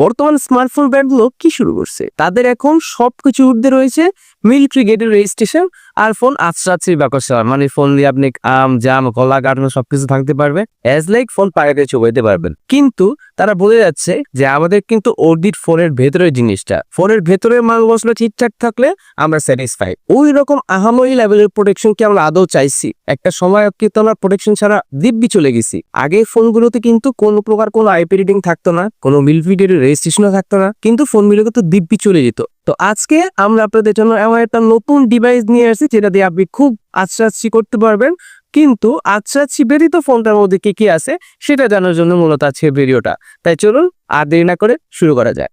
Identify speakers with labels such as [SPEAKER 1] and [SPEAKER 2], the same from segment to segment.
[SPEAKER 1] বর্তমান স্মার্টফোন ব্র্যান্ডগুলো কি শুরু করছে? তাদের এখন সবকিছু উর্ধে রয়েছে মিলিটারি গেটের রেজিস্ট্রেশন আর ফোন ব্যাপার স্যাপার। মানে ফোন দিয়ে আপনি আম, জাম, কলা, কাটানো সবকিছু থাকতে পারবে অ্যাজ লাইক ফোন পায়ে চুবাইতে পারবেন। কিন্তু তারা বলে যাচ্ছে যে আমাদের কিন্তু অডিট ফোনের ভেতরের জিনিসটা ফোনের ভেতরের মাল মশলা ঠিকঠাক থাকলে আমরা স্যাটিসফাই ওই রকম আহামরি লেভেলের প্রোটেকশন কি আমরা আদৌ চাইছি? একটা সময় কিন্তু আমরা প্রোটেকশন ছাড়া দিব্যি চলে গেছি। আগে ফোনগুলোতে কিন্তু কোনো প্রকার কোনো আইপি রিডিং থাকতো না, কোনো মিলফিডের রেজিস্ট্রেশনও থাকতো না, কিন্তু ফোনগুলোকে তো দিব্যি চলে যেত। তো আজকে আমরা আপনাদের জন্য এমন একটা নতুন ডিভাইস নিয়ে আসছি, যেটা দিয়ে আপনি খুব আচ্ছা করতে পারবেন। কিন্তু আচ্ছা ব্যতীত ফোনটার মধ্যে কি কি আছে, সেটা জানার জন্য মূলত আছে ভিডিওটা। তাই চলুন আর দেরি না করে শুরু করা যায়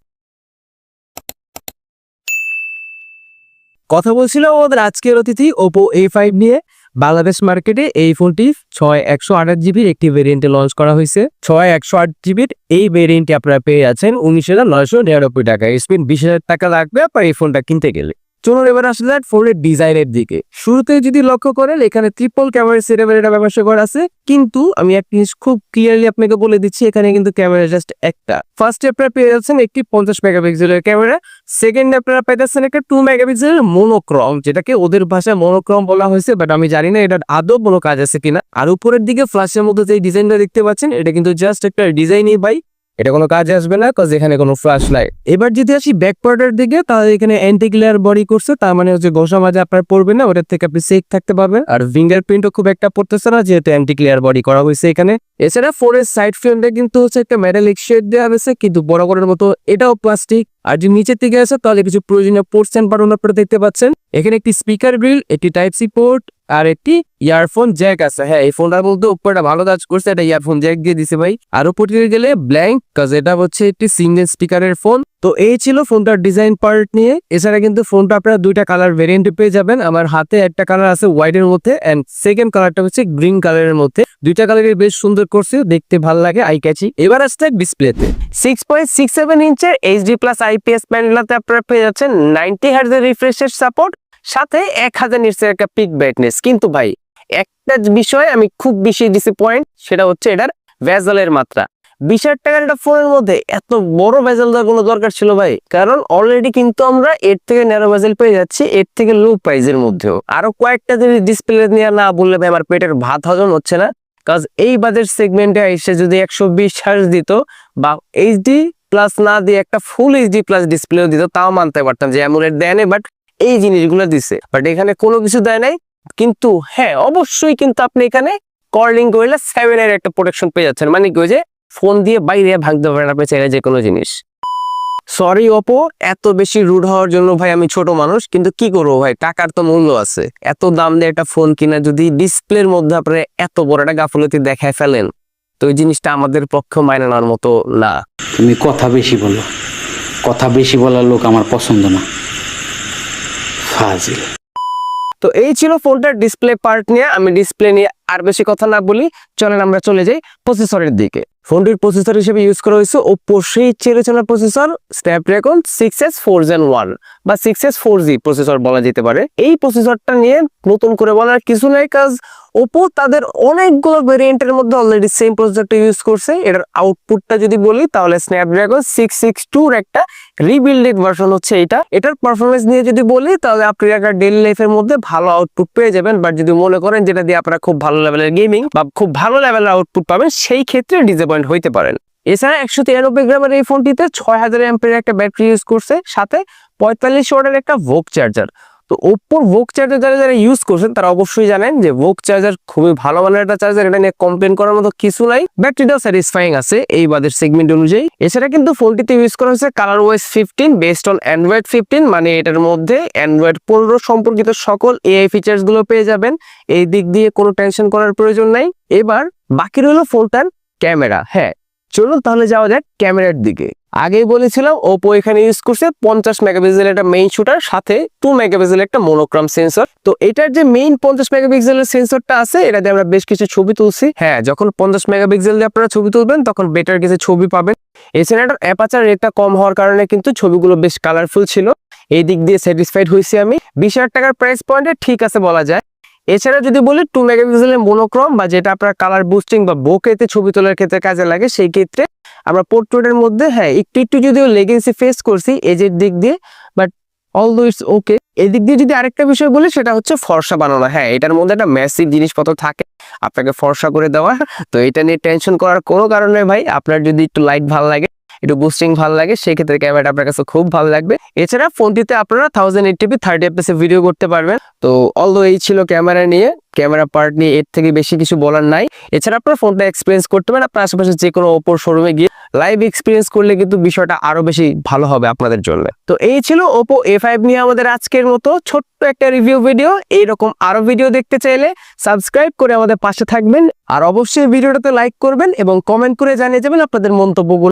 [SPEAKER 1] কথা বলছিলাম আমাদের আজকের অতিথি ওপো এ ফাইভ নিয়ে। বাংলাদেশ মার্কেটে এই ফোনটি ছয় একশো আঠাশ জিবির একটি ভেরিয়েন্টে লঞ্চ করা হয়েছে। ছয় একশো আট জিবির এই ভেরিয়েন্টটি আপনারা পেয়ে যাচ্ছেন উনিশ হাজার নয়শো নিরানব্বই টাকা স্পিন বিশ হাজার টাকা লাগবে, আপনার এই ফোনটা কিনতে গেলে। চলুন এবার আসলে ফোনের ডিজাইনের দিকে। শুরুতে যদি লক্ষ্য করেন, এখানে ট্রিপল ক্যামেরা সেটের এটা ব্যবহার করা আছে। কিন্তু আমি একটা জিনিস খুব ক্লিয়ারলি আপনাকে বলে দিচ্ছি, এখানে কিন্তু ক্যামেরা জাস্ট একটা। ফার্স্ট আপনারা পেয়ে যাচ্ছেন একটি পঞ্চাশ মেগাপিক্সেলের ক্যামেরা সেকেন্ড আপনারা পাইতেছেন একটা টু মেগাপিক্সেলের মোনোক্রম যেটাকে ওদের ভাষায় মোনোক্রম বলা হয়েছে বাট আমি জানি না এটার আদৌ কোনো কাজ আছে কিনা। আর উপরের দিকে ফ্ল্যাশের মধ্যে যে ডিজাইনটা দেখতে পাচ্ছেন, এটা কিন্তু জাস্ট একটা ডিজাইনই বাই এটা কোনো কাজে আসবে না কজ এখানে কোনো ফ্ল্যাশ লাইট এবার যদি আসি ব্যাক পার্টের দিকে, তাহলে এখানে অ্যান্টি গ্লেয়ার বডি করছে, তার মানে হচ্ছে ঘষা মাঝে আপনার পড়বে না, ওটার থেকে আপনি সেফ থাকতে পারবেন। আর ফিঙ্গার প্রিন্টও খুব একটা পড়তেছে না, যেহেতু অ্যান্টি গ্লেয়ার বডি করা হয়েছে এখানে। এছাড়া ফোরের সাইড ফ্রেমটা কিন্তু হচ্ছে একটা মেটালিক শেড দেওয়া হয়েছে, কিন্তু বড় করার মতো এটাও প্লাস্টিক আর যদি নিচের দিকে আসে, তাহলে কিছু প্রয়োজনীয় পোর্টস অ্যান্ড বাটন আপনারা দেখতে পাচ্ছেন। এখানে একটি স্পিকার গ্রিল একটি টাইপ সি পোর্ট আর একটি ইয়ারফোন জ্যাক আছে। হ্যাঁ এই ফোনটার বলতে উপরটা ভালো কাজ করছে, এটা ইয়ারফোন জ্যাক দিয়ে দিছে ভাই। আর উপর দিকে গেলে ব্ল্যাঙ্ক কাজ এটা হচ্ছে একটি সিঙ্গেল স্পিকারের ফোন তো এই ছিল ফোনটার ডিজাইন পার্ট নিয়ে। এছাড়া কিন্তু ফোনটা আপনারা দুইটা কালার ভেরিয়েন্টে পেয়ে যাবেন। আমার হাতে একটা কালার আছে হোয়াইটের মধ্যে এন্ড সেকেন্ড কালারটা হচ্ছে গ্রিন কালারের মধ্যে। দুইটা কালারের বেশ সুন্দর করছে দেখতে ভালো লাগে আই ক্যাচি এবার আসছে ডিসপ্লেতে সিক্স পয়েন্ট সিক্স সেভেন ইঞ্চের এইচডি প্লাস আইপিএস প্যানেলাতে আপনারা পেয়ে যাচ্ছেন নাইনটি হার্জের রিফ্রেশের সাপোর্ট সাথে এক হাজার নিটসের একটা পিক ব্রাইটনেস কিন্তু ভাই, একটা বিষয় আমি খুব বেশি ডিসঅ্যাপয়েন্ট সেটা হচ্ছে এটার ভেজালের মাত্রা। বিশ হাজার টাকার একটা ফোনের মধ্যে এত বড় ভেজাল দেওয়ার কোনো দরকার ছিল ভাই? কারণ অলরেডি কিন্তু আমরা এর থেকে ন্যারো ভেজাল পেয়ে যাচ্ছি এর থেকে লো প্রাইজের মধ্যেও। আরও কয়েকটা যদি ডিসপ্লে নিয়ে না বললে ভাই, আমার পেটের ভাত হজম হচ্ছে না। কাজ এই বাজেট সেগমেন্টে এসে যদি একশো বিশ দিত বা এইচডি প্লাস না দিয়ে একটা ফুল এইচডি প্লাস ডিসপ্লেও দিত, তাও মানতে পারতাম যে এমন দেয় বাট এই জিনিসগুলো দিছে। বাট এখানে কোনো কিছু দেয় নাই। কিন্তু হ্যাঁ অবশ্যই কিন্তু আপনি এখানে কলিং করলে সেভেন এর একটা প্রোটেকশন পেয়ে যাচ্ছেন। মানে কি যে ফোন দিয়ে বাইরে ভাঙতে পারেন আপনি চাইলে যে কোনো জিনিস। সরি অপো এত বেশি রুড হওয়ার জন্য ভাই আমি ছোট মানুষ কিন্তু কি করব ভাই? টাকার তো মূল্য আছে। এত দাম দিয়ে একটা ফোন কিনা যদি ডিসপ্লের মধ্যে আপনি এত বড় একটা গাফলতি দেখায় ফেলেন তো ওই জিনিসটা আমাদের পক্ষে মাইনে নেওয়ার মতো না।
[SPEAKER 2] তুমি কথা বেশি বলো। কথা বেশি বলার লোক আমার পছন্দ না। ফাজিল।
[SPEAKER 1] তো এই ছিল ফোনটার ডিসপ্লে পার্ট নিয়ে আমি ডিসপ্লে নিয়ে আর বেশি কথা না বলি, চলেন আমরা চলে যাই প্রসেসরের দিকে। ফোনটির প্রসেসর হিসেবে ইউজ করা হয়েছে ওপো সেই চেরেচনা processor Snapdragon six S four gen one বা six S four G processor বলা যেতে পারে। এই প্রসেসরটা নিয়ে নতুন করে বলার কিছু নাই কাজ। ওপো তাদের অনেকগুলো ভেরিয়েন্টের মধ্যে অলরেডি সেম প্রসেসরটা ইউজ করছে। এটার আউটপুটটা যদি বলি, তাহলে স্ন্যাপড্রাগন সিক্স সিক্স টুর একটা রিবিল্ডেড ভার্সন হচ্ছে এটা। এটার পারফরমেন্স নিয়ে যদি বলি, তাহলে আপনি একটা ডেইলি লাইফের মধ্যে ভালো আউটপুট পেয়ে যাবেন। বাট যদি মনে করেন যেটা দিয়ে আপনারা খুব ভালো লেভেলের গেমিং বা খুব ভালো লেভেলের আউটপুট পাবেন, সেই ক্ষেত্রে ডিসঅ্যাপয়েন্ট হইতে পারেন। এছাড়া একশো তিরানব্বই গ্রামের এই ফোনটিতে ছয় হাজার এমপের একটা ব্যাটারি ইউজ করছে, সাথে পঁয়তাল্লিশ ওয়াটের একটা ভোক চার্জার তো ওপ্পোর ভোক চার্জার যারা যারা ইউজ করছেন, তারা অবশ্যই জানেন যে ভোক চার্জার খুবই ভালো মানের একটা চার্জার এটা নিয়ে কমপ্লেন করার মতো কিছু নাই। ব্যাটারিটাও স্যাটিসফাইং আছে এই বাদের সেগমেন্ট অনুযায়ী। এছাড়া কিন্তু ফোনটিতে ইউজ করা হয়েছে colour wise fifteen based on Android fifteen মানে এটার মধ্যে অ্যান্ড্রয়েড পনেরো সম্পর্কিত সকল এআই ফিচার্সগুলো পেয়ে যাবেন। এই দিক দিয়ে কোনো টেনশন করার প্রয়োজন নাই। এবার বাকি রইল ফোনটার ক্যামেরা হ্যাঁ চলুন তাহলে যাওয়া যাক ক্যামেরার দিকে। আগেই বলেছিলাম ওপো এখানে ইউজ করছে পঞ্চাশ মেগাপিক্সেলের একটা মেইন শুটার সাথে টু মেগাপিক্সেলের একটা মনোক্রম সেন্সর তো এটার যে মেইন পঞ্চাশ মেগাপিক্সেলের সেন্সরটা আছে এটা দিয়ে আমরা বেশ কিছু ছবি তুলছি। হ্যাঁ যখন পঞ্চাশ মেগাপিক্সেল দিয়ে আপনারা ছবি তুলবেন, তখন বেটার কিছু ছবি পাবেন। এছাড়া এটার অ্যাপাচার রেটটা কম হওয়ার কারণে কিন্তু ছবিগুলো বেশ কালারফুল ছিল। এই দিক দিয়ে স্যাটিসফাইড হয়েছি আমি। বিশ হাজার টাকার প্রাইস পয়েন্টে ঠিক আছে বলা যায়। এছাড়া যদি বলি টু মেগাপিক্সেলের মনোক্রম বা যেটা আপনার কালার বুস্টিং বা বোকেতে ছবি তোলার ক্ষেত্রে কাজে লাগে, সেই ক্ষেত্রে আমরা পোর্ট্রেটের মধ্যে হ্যাঁ একটু একটু যদিও লেগেন্সি ফেস করছি এজের দিক দিয়ে বাট অলদো ইটস ওকে এদিক দিয়ে যদি আরেকটা বিষয় বলি, সেটা হচ্ছে ফর্সা বানানো। হ্যাঁ এটার মধ্যে একটা ম্যাসিভ জিনিসপত্র থাকে, আপনাকে ফর্সা করে দেওয়া, তো এটা নিয়ে টেনশন করার কোনো কারণে ভাই। আপনার যদি একটু লাইট ভালো লাগে একটু বুস্টিং ভালো লাগে, সেক্ষেত্রে ক্যামেরাটা আপনার কাছে খুব ভালো লাগবে। এছাড়া ফোনটিতে আপনারা thousand eight TP thirty FS video করতে পারবেন। তো অলদো এই ছিল ক্যামেরা নিয়ে ক্যামেরা পার্ট নিয়ে এর থেকে বেশি কিছু বলার নাই। এছাড়া আপনার ফোনটা এক্সপিরিয়েন্স করতে পারেন আপনার আশেপাশে যে কোনো ওপোর শোরুমে গিয়ে। লাইভ এক্সপিরিয়েন্স করলে কিন্তু বিষয়টা আরও বেশি ভালো হবে আপনাদের জন্য। তো এই ছিল ওপো এ ফাইভ নিয়ে আমাদের আজকের মতো ছোট্ট একটা রিভিউ ভিডিও এইরকম আরও ভিডিও দেখতে চাইলে সাবস্ক্রাইব করে আমাদের পাশে থাকবেন। আর অবশ্যই ভিডিওটাতে লাইক করবেন এবং কমেন্ট করে জানিয়ে যাবেন আপনাদের মন্তব্যগুলো।